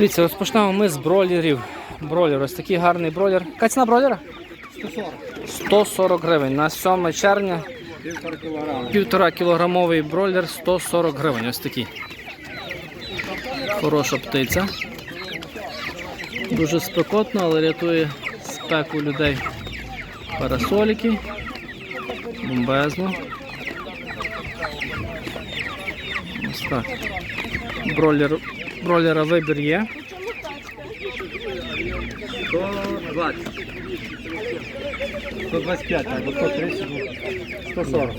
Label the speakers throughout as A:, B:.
A: Дивіться, розпочнемо ми з бройлерів. Бройлер, ось такий гарний бройлер. Яка ціна бройлера?
B: 140.
A: 140 гривень. На 7 червня
B: півтора
A: кілограмовий бройлер 140 гривень. Ось такий. Хороша птиця. Дуже спекотно, але рятує спеку людей. Парасоліки. Бомбезно. Ось так. Бройлер, бройлера вибір є.
B: 120. 125, або 130, 140.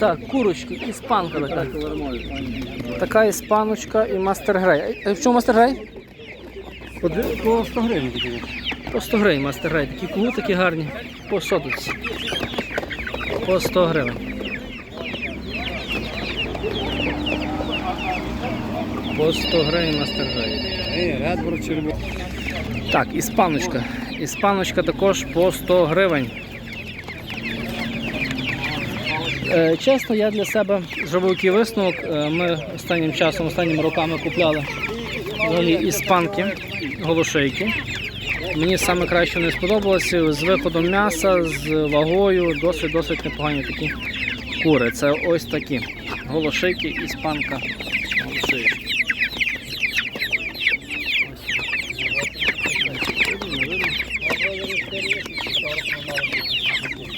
A: Так, курочки, іспанка така. Така іспаночка і мастер грей. А в чому мастер грей?
B: По 100 гривень.
A: По 100 гривень мастер грей. Такі кугу такі гарні. По соточці. По 100 гривень. По 100 гривень
B: Редбург червоний.
A: Так, іспаночка. Іспаночка також по 100 гривень. Е, чесно, я для себе зробив який висновок. Е, Ми останнім часом, останніми роками купляли іспанки, голошейки. Мені саме краще не сподобалося з виходом м'яса, з вагою, досить-досить непогані такі кури. Це ось такі голошейки, іспанка, голошейки.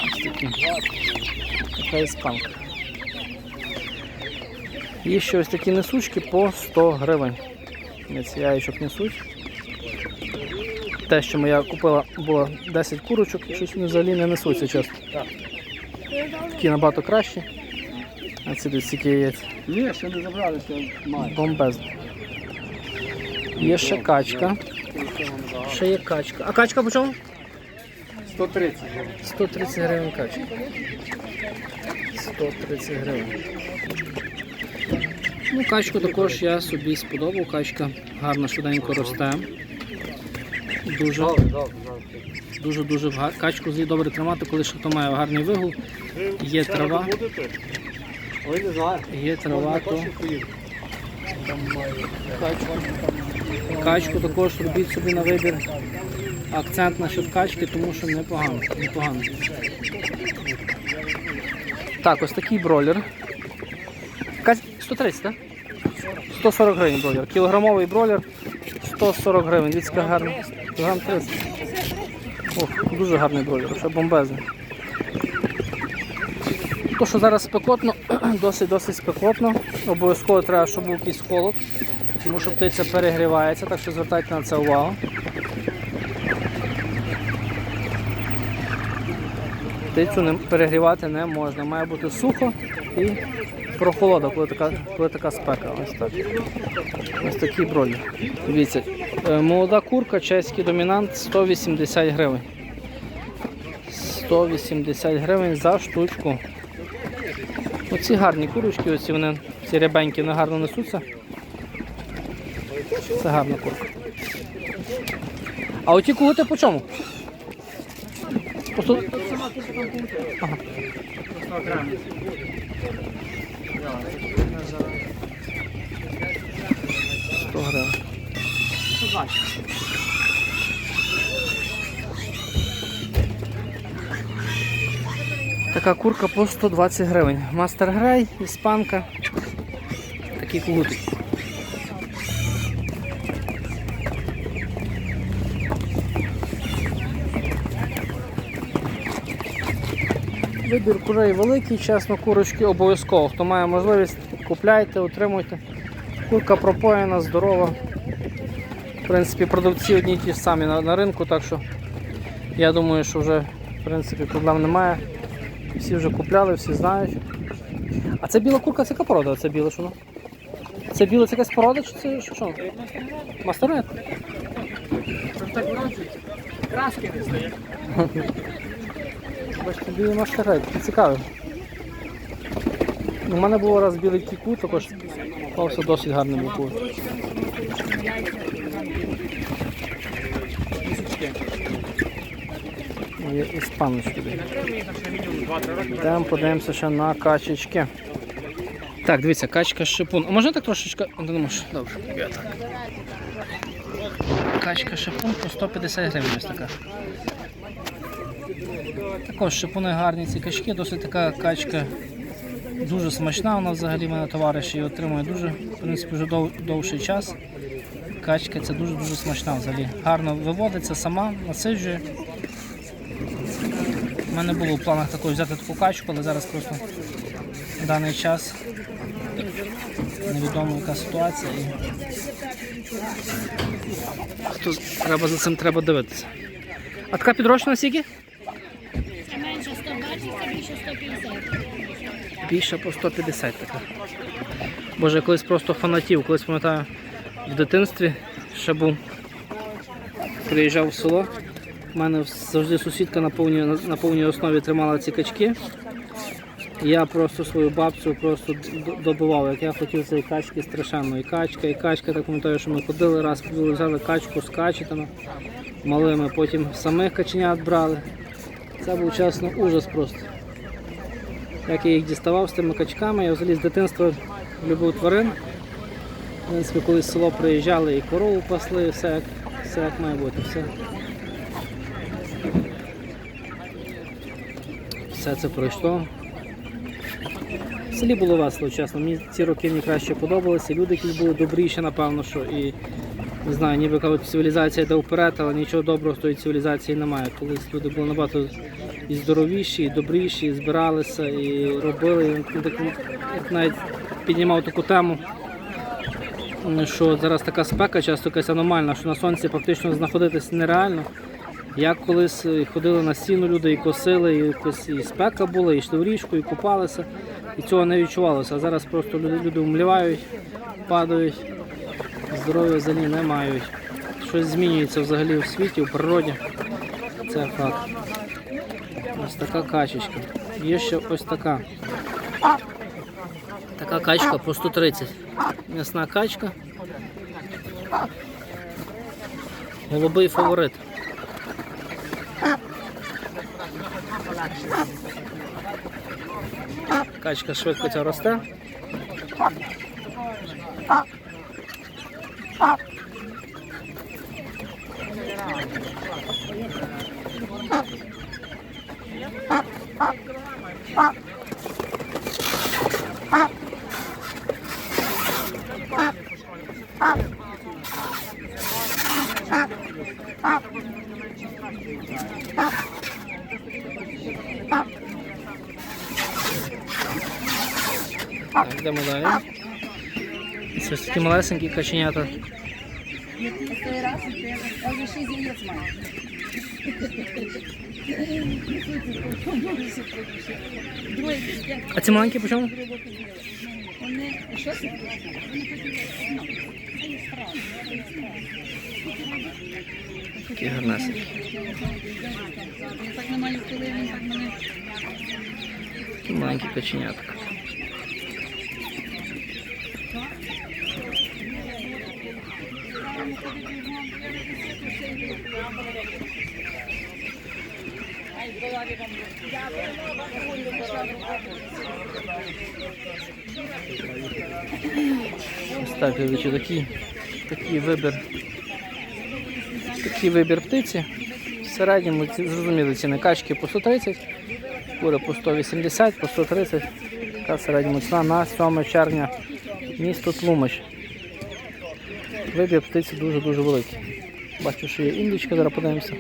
A: Ось такі. Іспанка. Є ще ось такі несучки по 100 гривень. Ось яєчок несуть. Те, що моя купила, було 10 курочок, і щось вони взагалі не несуться часто. Такі набагато кращі. А ці десь стільки яєць.
B: Ні, ще не забрали, ще має.
A: Бомбезно. Є ще качка. Ще є качка. А качка по чому?
B: 130.
A: 130 гривень качка. 130 гривень. Ну, качку також я собі сподобав. Качка гарно швиденько росте. Дуже
B: Добре, добре, добре.
A: дуже дуже га- качку добре тримати, коли ще то має гарний вигул. Є трава, є трава, то. Качку також робіть собі на вибір. Акцент насчет качки, тому що непогано. непогано. Так, ось такий бройлер. 130, так? 140 гривень бройлер. Кілограмовий бройлер 140 гривень. Дивіться, гарна. Кілограм 30. Ох, дуже гарний бройлер, ще бомбезний. То, що зараз спекотно, досить-досить спекотно. Обов'язково треба, щоб був якийсь холод, тому що птиця перегрівається, так що звертайте на це увагу. Птицю не, перегрівати не можна. Має бути сухо і прохолода, коли така, коли така спека. Ось так. Ось такий бройлер. Дивіться, е, молода курка, чеський домінант 180 гривень. 180 гривень за штучку. Оці гарні курочки, оці вони ці рябенькі вони гарно несуться. Це гарна курка. А оті кугути по чому? Просто... Ага. 100 гривень. Така курка по 120 гривень. Мастер Грей, іспанка. Такі кугути. Вибір курей великий, чесно, курочки обов'язково. Хто має можливість, купляйте, утримуйте. Курка пропоєна, здорова. В принципі, продавці одні ті ж самі на, на ринку, так що я думаю, що вже в принципі, проблем немає. Всі вже купляли, всі знають. А це біла курка, це яка порода? Це біле що? воно? Це біле це якась порода чи це що? Мастернет?
B: Краски не стає.
A: Бачите, білий мастернет, такий цікавий. У мене було раз білий кіку, також попався досить гарний був кут. Є іспаночки. Йдемо подивимося ще на качечки. Так, дивіться, качка шипун. А можна так трошечки? Ну, не можеш. Добре, я так. Качка шипун по 150 гривень ось така. Також шипуни гарні ці качки, досить така качка дуже смачна. Вона взагалі мене товариш її отримує дуже, в принципі, вже дов, довший час. Качка це дуже-дуже смачна взагалі. Гарно виводиться сама, насиджує. У мене було в планах також взяти таку качку, але зараз просто в даний час невідомо яка ситуація. І... Хто... Треба за цим треба дивитися. А така підрощена скільки?
C: Це менше 120, це більше 150.
A: Більше по 150 така. Боже, я колись просто фанатів, колись пам'ятаю в дитинстві ще був. Приїжджав в село. У мене завжди сусідка на повній, на повній основі тримала ці качки. Я просто свою бабцю просто добивав, як я хотів цієї качки страшенно. І качка, і качка, так пам'ятаю, що ми ходили раз, взяли качку з качетами малими, потім самих каченят брали. Це був чесно ужас просто. Як я їх діставав з тими качками, я взагалі з дитинства любив тварин. В принципі, коли в село приїжджали і корову пасли, все як, все як має бути. Все. все це пройшло. В селі було весело, чесно. Мені ці роки мені краще подобалися. Люди якісь були добріші, напевно, що і не знаю, ніби кажуть, цивілізація йде вперед, але нічого доброго з тої цивілізації немає. Колись люди були набагато і здоровіші, і добріші, і збиралися, і робили. І так, навіть піднімав таку тему, що зараз така спека часто якась аномальна, що на сонці фактично знаходитися нереально. Як колись ходили на стіну люди і косили, і, якось і спека була, і йшли в річку, і купалися, і цього не відчувалося. А зараз просто люди, люди вмлівають, падають, здоров'я взагалі не мають. Щось змінюється взагалі в світі, в природі. Це факт. Ось така качечка. Є ще ось така. Така качка по 130. М'ясна качка. Голубий фаворит. Качка швидко ця росте. Так, йдемо далі. Це ось такі малесенькі каченята.
C: Цей раз я вже 6 яєць маю. Двоє дітей.
A: А ці маленькі по чому? Такі гарнесенькі.
C: Я так
A: Ось так, глядачі, такий, такий вибір. Такий вибір птиці. В середньому зрозуміли ціни качки по 130, кури по 180, по 130. Така в середньому ціна на 7 червня місто Тлумач. Вибір птиці дуже-дуже великий. Бачу, що є індичка, зараз подивимося.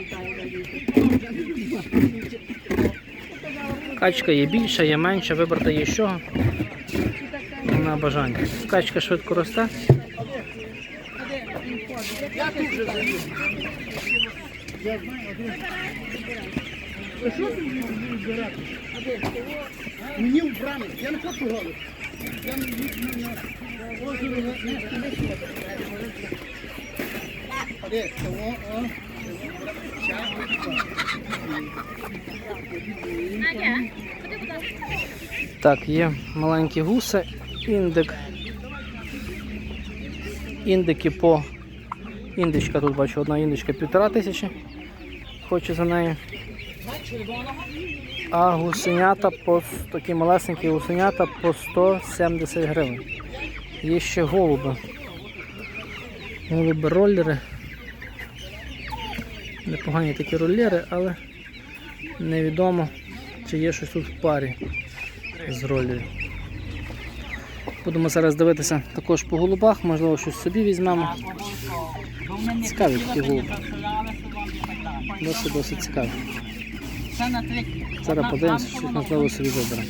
A: Качка є більша, є менша, вибрати є чого. На бажання. Качка швидко росте.
D: Мені в брамі, я не хочу голос. Я не Де, того, о.
A: Так, є маленькі гуси, індик. Індики по. Індичка тут бачу, одна індичка півтора тисячі. Хочу за нею. А гусенята по такі малесенькі гусенята по 170 гривень. Є ще голуби. Голуби роллери. Непогані такі роллери, але невідомо, чи є щось тут в парі з роллерів. Будемо зараз дивитися також по голубах, можливо, щось собі візьмемо. Цікаві такі голуби. Досить досить цікаві. Зараз подивимося, щось можливо собі виберемо.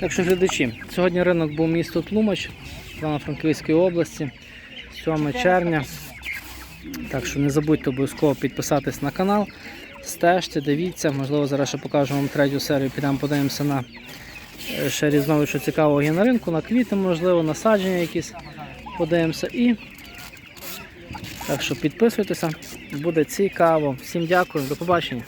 A: Так що глядачі, сьогодні ринок був місто Тлумач, Івано-Франківської області, 7 червня. Так що не забудьте обов'язково підписатись на канал, стежте, дивіться, можливо, зараз ще покажу вам третю серію, підемо подивимося на е, ще різновид, що цікавого є на ринку, на квіти, можливо, насадження якісь подивимося. І так що підписуйтеся, буде цікаво. Всім дякую, до побачення.